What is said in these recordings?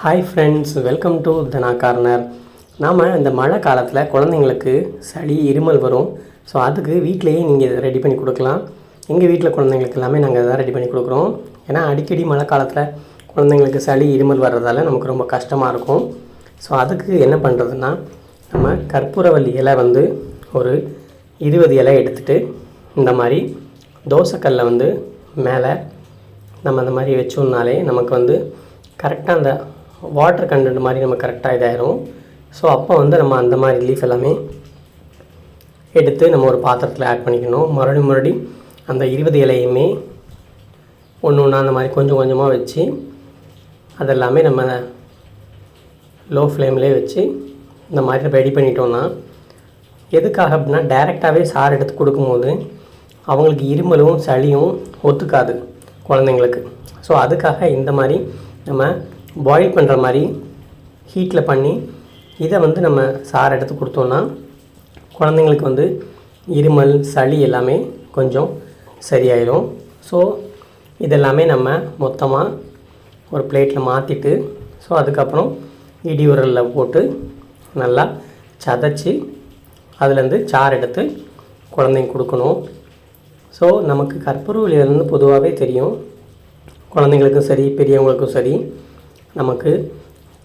Hi friends welcome to Dhana corner நாம் இந்த மழை காலத்தில் குழந்தைங்களுக்கு சளி இருமல் வரும். ஸோ அதுக்கு வீட்டிலையே நீங்கள் இதை ரெடி பண்ணி கொடுக்கலாம். எங்கள் வீட்டில் குழந்தைங்களுக்கு எல்லாமே நாங்கள் இதை ரெடி பண்ணி கொடுக்குறோம். ஏன்னா அடிக்கடி மழை காலத்தில் குழந்தைங்களுக்கு சளி இருமல் வர்றதால நமக்கு ரொம்ப கஷ்டமாக இருக்கும். ஸோ அதுக்கு என்ன பண்ணுறதுன்னா நம்ம கற்பூரவல்லி இலை வந்து ஒரு இருபது இலை எடுத்துகிட்டு இந்த மாதிரி தோசைக்கல்லை வந்து மேலே நம்ம அந்த மாதிரி வச்சோம்னாலே நமக்கு வந்து கரெக்டாக அந்த வாட்டர் கண்டென்ட் மாதிரி நம்ம கரெக்டாக இதாயிரும். ஸோ அப்போ வந்து நம்ம அந்த மாதிரி லீஃப் எல்லாமே எடுத்து நம்ம ஒரு பாத்திரத்தில் ஆட் பண்ணிக்கணும். மறுபடி மறுபடி அந்த இருபது இலையுமே ஒன்று ஒன்றா அந்த மாதிரி கொஞ்சம் கொஞ்சமாக வச்சு அதெல்லாமே நம்ம லோ ஃப்ளேம்லேயே வச்சு இந்த மாதிரி ரெடி பண்ணிட்டோன்னா எதுக்காக அப்படின்னா டைரெக்டாகவே சாறு எடுத்து கொடுக்கும்போது அவங்களுக்கு இருமலும் சளியும் ஒத்துக்காது குழந்தைங்களுக்கு. ஸோ அதுக்காக இந்த மாதிரி நம்ம பாயில் பண்ணுற மாதிரி ஹீட்டில் பண்ணி இதை வந்து நம்ம சாறு எடுத்து கொடுத்தோன்னா குழந்தைங்களுக்கு வந்து இருமல் சளி எல்லாமே கொஞ்சம் சரியாயிடும் ஸோ இதெல்லாமே நம்ம மொத்தமாக ஒரு பிளேட்டில் மாற்றிட்டு ஸோ அதுக்கப்புறம் இடி உரலில் போட்டு நல்லா சதைச்சி அதுலேருந்து சாறு எடுத்து குழந்தைங்க கொடுக்கணும். ஸோ நமக்கு கற்பூரவல்லியிலேருந்து பொதுவாகவே தெரியும். குழந்தைங்களுக்கும் சரி பெரியவங்களுக்கும் சரி நமக்கு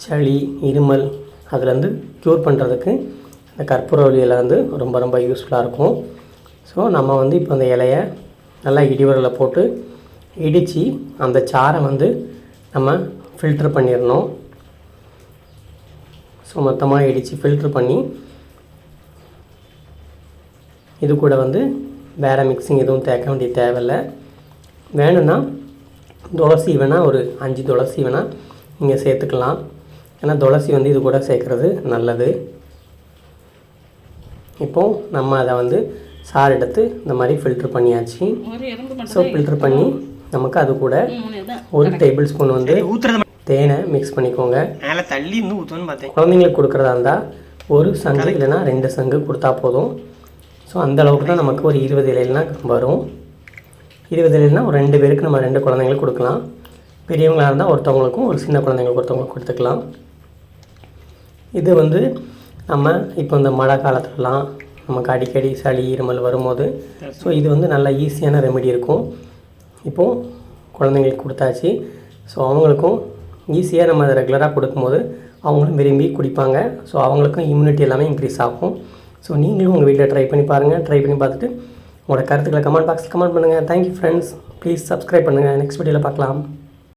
சளி இருமல் அதுலேருந்து க்யூர் பண்ணுறதுக்கு இந்த கற்பூரவல்லி இலை வந்து ரொம்ப ரொம்ப யூஸ்ஃபுல்லாக இருக்கும். ஸோ நம்ம வந்து இப்போ அந்த இலையை நல்லா இடிவரில் போட்டு இடித்து அந்த சாரை வந்து நம்ம ஃபில்ட்ரு பண்ணிடணும். ஸோ மொத்தமாக இடித்து ஃபில்ட்ரு பண்ணி இது கூட வந்து வேறு மிக்சிங் எதுவும் தேக்க வேண்டிய தேவையில்லை. வேணும்னா துளசி வேணால் ஒரு அஞ்சு துளசி வேணால் நீங்கள் சேர்த்துக்கலாம். ஏன்னா துளசி வந்து இது கூட சேர்க்குறது நல்லது. இப்போது நம்ம அதை வந்து சாறு எடுத்து இந்த மாதிரி ஃபில்ட்ரு பண்ணியாச்சு. ஸோ ஃபில்ட்ரு பண்ணி நமக்கு அது கூட ஒரு டேபிள் ஸ்பூன் வந்து தேனை மிக்ஸ் பண்ணிக்கோங்க. தள்ளி ஊற்றுன்னு பார்த்தேன். குழந்தைங்களுக்கு கொடுக்குறதா இருந்தால் ஒரு சங்கு இல்லைன்னா ரெண்டு சங்கு கொடுத்தா போதும். ஸோ அந்த அளவுக்கு தான் நமக்கு ஒரு இருபது இலைலாம் வரும். இருபது இலைனா ஒரு ரெண்டு பேருக்கு நம்ம ரெண்டு குழந்தைங்களுக்கு கொடுக்கலாம். பெரியவங்களாக இருந்தால் ஒருத்தவங்களுக்கும் ஒரு சின்ன குழந்தைங்களுக்கு ஒருத்தவங்களுக்கு கொடுத்துக்கலாம். இது வந்து நம்ம இப்போ இந்த மழை காலத்துலலாம் நமக்கு அடிக்கடி சளி இருமல் வரும்போது ஸோ இது வந்து நல்ல ஈஸியான ரெமெடி இருக்கும். இப்போது குழந்தைங்களுக்கு கொடுத்தாச்சு ஸோ அவங்களுக்கும் ஈஸியாக நம்ம அதை ரெகுலராக கொடுக்கும்போது அவங்களும் விரும்பி குடிப்பாங்க. ஸோ அவங்களுக்கும் இம்யூனிட்டி எல்லாமே இன்க்ரீஸ் ஆகும். ஸோ நீங்களும் உங்கள் வீட்டில் ட்ரை பண்ணி பாருங்கள் ட்ரை பண்ணி பார்த்துட்டு உங்களோட கருத்துக்களை கமெண்ட் பாக்ஸில் கமெண்ட் பண்ணுங்கள் thank you friends please subscribe பண்ணுங்கள் நெக்ஸ்ட் வீடியோவில் பார்க்கலாம்.